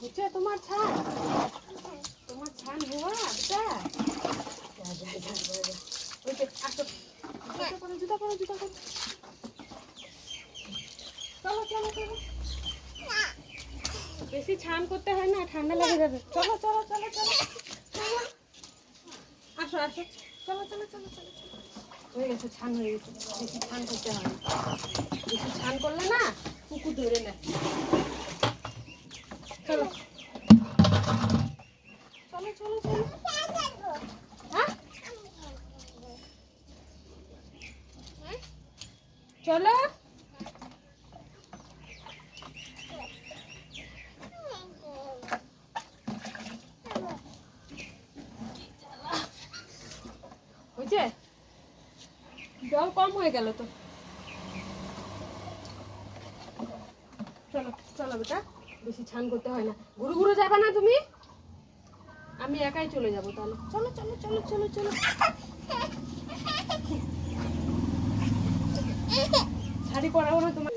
হচ্ছে তোমার ছান। তোমার ছান হওয়া বেটা যা যা যা যা যা ওই যে আসো। জুতা করো জুতা করো জুতা করো চলো চলো চলো। বেশি ছান করতে হয় না, ঠান্ডা লেগে যাবে। চলো চলো চলো চলো। চলো। আসো আসো। চলো চলো চলো চলো। হয়ে গেছে, ছান হয়ে গেছে। বেশি ছান করতে হয় বেশি ছান করলে না, কুকুর ধরে নেয় চলো চলো। হ্যাঁ হয়েছে জল কম হয়ে গেল তো। চলো চলো বেটা, বেশি ছান করতে হয় না। ঘুরু ঘুরু যাবে না তুমি? আমি একাই চলে যাব তাহলে চলো চলো চলো চলো চলো শাড়ি পরাবো না তোমার